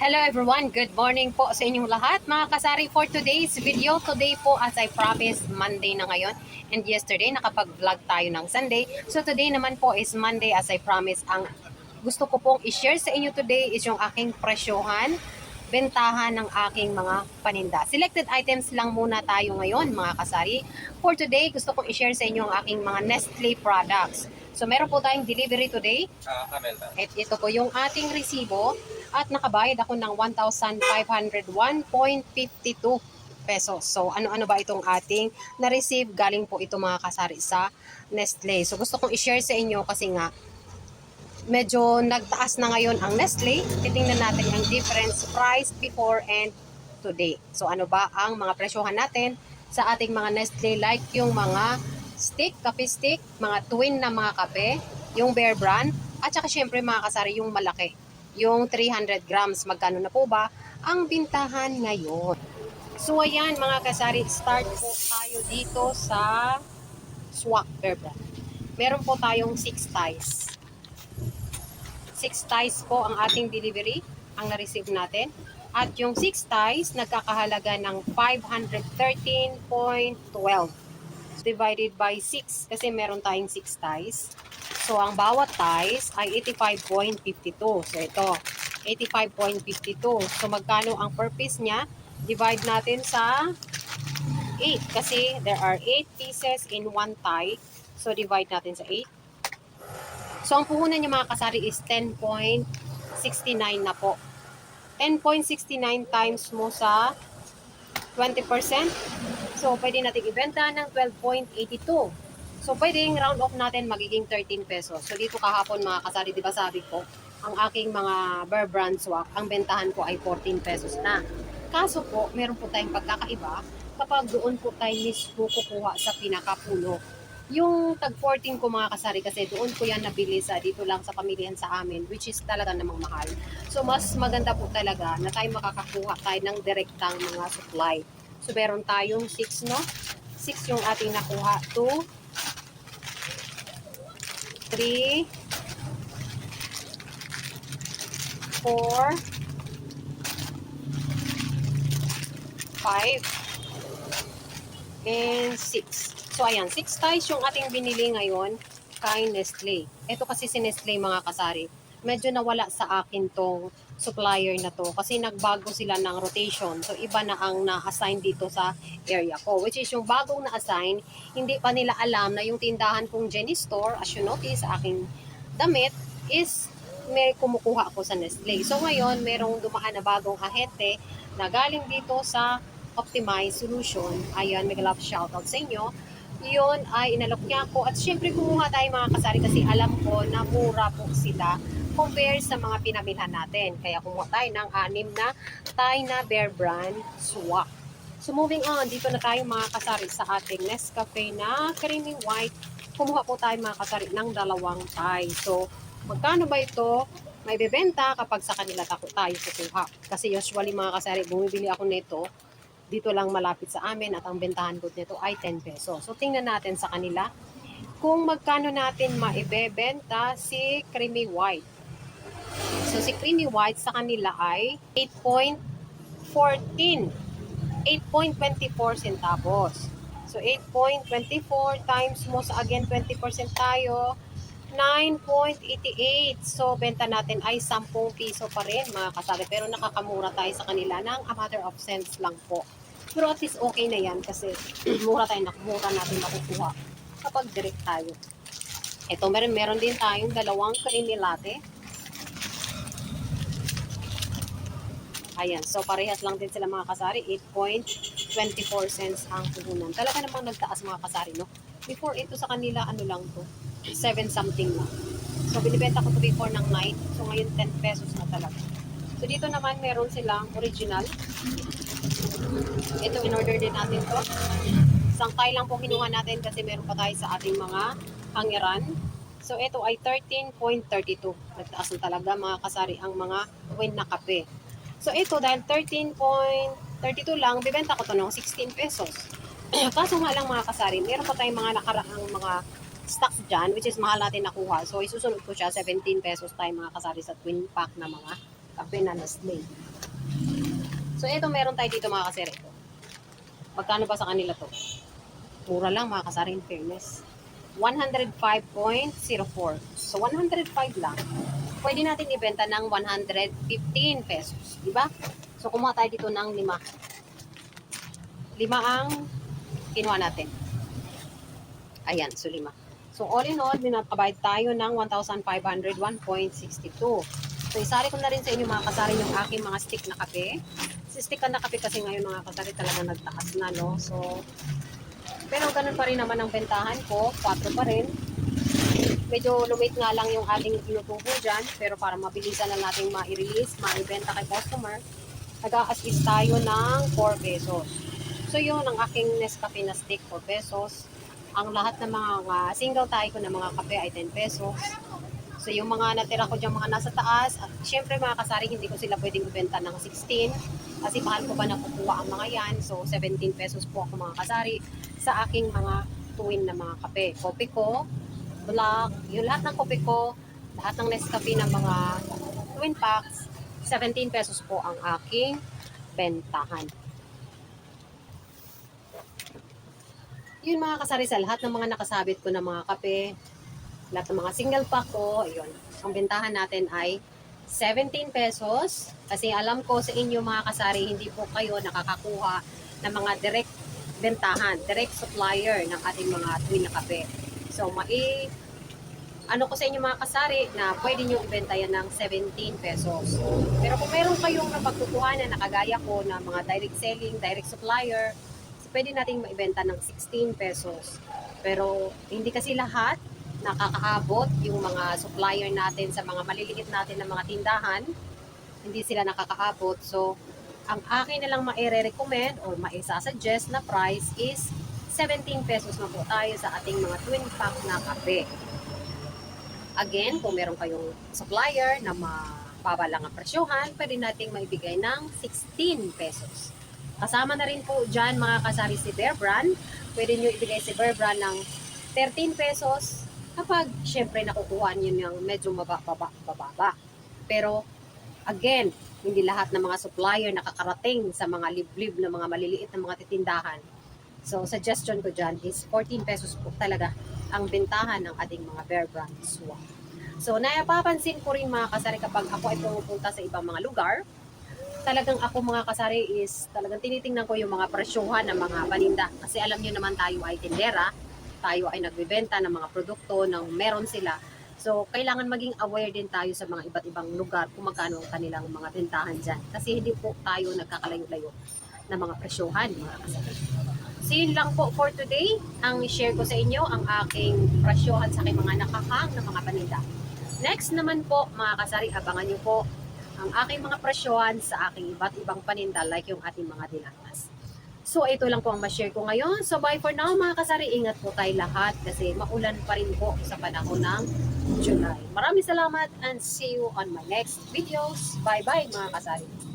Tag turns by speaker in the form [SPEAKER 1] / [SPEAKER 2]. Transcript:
[SPEAKER 1] Hello everyone, good morning po sa inyong lahat. Mga kasari for today's video, today po as I promised, Monday na ngayon. And yesterday, nakapag-vlog tayo ng Sunday. So today naman po is Monday as I promised. Ang gusto ko pong i-share sa inyo today is yung aking presyohan, bentahan ng aking mga paninda. Selected items lang muna tayo ngayon mga kasari. For today, gusto kong i-share sa inyo ang aking mga Nestle products. So meron po tayong delivery today.
[SPEAKER 2] Ah, Camel ba?
[SPEAKER 1] At ito po yung ating resibo at nakabayad ako ng 1,501.52 pesos. So ano-ano ba itong ating na-receive? Galing po ito mga kasari sa Nestle. So gusto kong i-share sa inyo kasi nga medyo nagtaas na ngayon ang Nestle. Titingnan natin ang difference price before and today. So ano ba ang mga presyohan natin sa ating mga Nestle like yung mga stick, kape stick, mga twin na mga kape, yung Bear Brand, at saka syempre mga kasari yung malaki. Yung 300 grams, magkano na po ba ang bintahan ngayon? So ayan mga kasari, start po tayo dito sa Swak Brand. Meron po tayong 6 ties. 6 ties po ang ating delivery, ang na-receive natin. At yung 6 ties, nagkakahalaga ng 513.12 divided by 6 kasi meron tayong 6 ties. So, ang bawat ties ay 85.52. So, ito, 85.52. So, magkano ang per piece niya? Divide natin sa 8 kasi there are 8 pieces in one tie. So, divide natin sa 8. So, ang puhunan niya mga kasari is 10.69 na po. 10.69 times mo sa 20%. So, pwede natin ibenta ng 12.82. So, pwedeng round off natin magiging 13 pesos. So, dito kahapon mga kasari, di ba sabi ko, ang aking mga Bear Brand swak, ang bentahan ko ay 14 pesos na. Kaso po, meron po tayong pagkakaiba kapag doon po tayo mismo kukuha sa pinakapuno. Yung tag 14 ko mga kasari kasi doon ko yan nabili sa dito lang sa pamilyan sa amin which is talaga namang mahal. So mas maganda po talaga na tayo makakakuha tayo ng direktang mga supply. So meron tayong 6 no? 6 yung ating nakuha. 2 3 4 5 and 6. So ayan, 6 ties yung ating binili ngayon kay Nestle. Ito kasi si Nestle mga kasari. Medyo nawala sa akin tong supplier na to kasi nagbago sila ng rotation. So iba na ang na-assign dito sa area ko. Which is yung bagong na-assign, hindi pa nila alam na yung tindahan kong Jenny Store, as you notice sa aking damit, is may kumukuha ako sa Nestle. So ngayon, merong dumaan na bagong ahente na galing dito sa Optimize Solution. Ayan, mega love shoutout sa inyo. Yun ay inalok niya ako. At syempre kumuha tayo mga kasari kasi alam ko na mura po sila compare sa mga pinabilhan natin. Kaya kumuha tayo ng anim na Thai na Bear Brand Swak. So moving on, dito na tayo mga kasari sa ating Nescafe na creamy white. Kumuha po tayo mga kasari ng dalawang Thai. So magkano ba ito? May bebenta kapag sa kanila tako tayo kukuha. Kasi usually mga kasari, bumibili ako nito dito lang malapit sa amin at ang bentahan ko nito ay 10 pesos. So tingnan natin sa kanila kung magkano natin maibebenta si creamy white. So si creamy white sa kanila ay 8.14 8.24 centavos. So 8.24 times mo sa again 20% tayo 9.88. So, benta natin ay 10 piso pa rin mga kasali. Pero nakakamura tayo sa kanila ng a matter of cents lang po. Pero at least okay na yan kasi mura tayo nakumura natin makukuha kapag direct tayo. Ito, meron, meron din tayong dalawang creamy latte. Ayan, so parehas lang din sila mga kasari. 8.24 cents ang puhunan. Talaga namang nagtaas mga kasari, no? Before ito sa kanila, ano lang to? 7 something lang. So, binibenta ko to before ng night. So, ngayon 10 pesos na talaga. So, dito naman meron silang original. Ito, in-order din natin to. Isang Thai lang po kinuha natin kasi meron pa tayo sa ating mga hangiran. So, ito ay 13.32. Nagtaas na talaga mga kasari ang mga win na kape. So, ito dahil 13.32 lang, bibenta ko to ng 16 pesos. Kaso nga lang mga kasari, meron pa tayong mga nakaraang mga stocks dyan, which is mahal natin nakuha. So, isusunod ko siya, 17 pesos tayo mga kasari sa twin pack na mga kape na Nestle. So, ito meron tayo dito mga kasari. Magkano ba sa kanila to? Mura lang mga kasari in fairness. 105.04. So, 105 lang. Pwede natin ibenta ng 115 pesos. Di ba? So, kumuha tayo dito ng lima. Lima ang kinuha natin. Ayan, so lima. So, all in all, binakabayad tayo ng 1,501.62. So, isari ko na rin sa inyo mga kasari yung aking mga stick na kape. Si stick na kape kasi ngayon mga kasari talaga nagtaas na, no? So, pero ganun pa rin naman ang bentahan ko. 4 pa rin. Medyo lumit nga lang yung ating inutubo dyan. Pero para mabilisan na natin ma-release, ma-ibenta kay customer, nag-a-assist tayo ng 4 pesos. So, yun ang aking Nescafe na stick, 4 pesos. Ang lahat ng mga uh, single tayo ko na mga kape ay 10 pesos. So, yung mga natira ko dyan, mga nasa taas, at syempre mga kasari, hindi ko sila pwedeng ibenta ng 16 kasi mahal ko ba nakukuha ang mga yan. So, 17 pesos po ako mga kasari sa aking mga tuwin na mga kape. Kopi ko, black, yung lahat ng kopi ko, lahat ng Nescafe ng mga twin packs, 17 pesos po ang aking bentahan. Yun mga kasari sa lahat ng mga nakasabit ko na mga kape, lahat ng mga single pack ko, ayun, ang bentahan natin ay 17 pesos. Kasi alam ko sa inyo mga kasari, hindi po kayo nakakakuha ng mga direct bentahan, direct supplier ng ating mga twin na kape. So, mai ano ko sa inyo mga kasari na pwede nyo ibenta yan ng 17 pesos. Pero kung meron kayong napagkukuhanan na kagaya ko na mga direct selling, direct supplier, pwede nating maibenta ng 16 pesos. Pero hindi kasi lahat nakakaabot yung mga supplier natin sa mga maliliit natin na mga tindahan. Hindi sila nakakaabot. So, ang akin na lang maire-recommend or maisa-suggest na price is 17 pesos na po tayo sa ating mga twin pack na kape. Again, kung meron kayong supplier na mababa lang ang presyohan, pwede nating maibigay ng 16 pesos. Kasama na rin po dyan mga kasari si Bear Brand. Pwede nyo ibigay si Bear Brand ng 13 pesos kapag syempre nakukuha nyo yung medyo mababa, bababa. Pero again, hindi lahat ng mga supplier nakakarating sa mga liblib na mga maliliit na mga titindahan. So, suggestion ko dyan is 14 pesos po talaga ang bentahan ng ating mga Bear Brand swap. So, napapansin ko rin mga kasari kapag ako ay pumupunta sa ibang mga lugar, talagang ako mga kasari is talagang tinitingnan ko yung mga presyuhan ng mga paninda. Kasi alam niyo naman tayo ay tindera, tayo ay nagbebenta ng mga produkto ng meron sila. So, kailangan maging aware din tayo sa mga iba't ibang lugar kung magkano ang kanilang mga bentahan dyan. Kasi hindi po tayo nagkakalayo-layo ng mga presyuhan, mga kasari. So, yun lang po for today. Ang share ko sa inyo, ang aking presyohan sa aking mga nakakang na mga paninda. Next naman po, mga kasari, abangan niyo po ang aking mga presyohan sa aking iba't ibang paninda like yung ating mga dilamas. So, ito lang po ang ma-share ko ngayon. So, bye for now mga kasari. Ingat po tayo lahat kasi maulan pa rin po sa panahon ng July. Maraming salamat and see you on my next videos. Bye-bye mga kasari.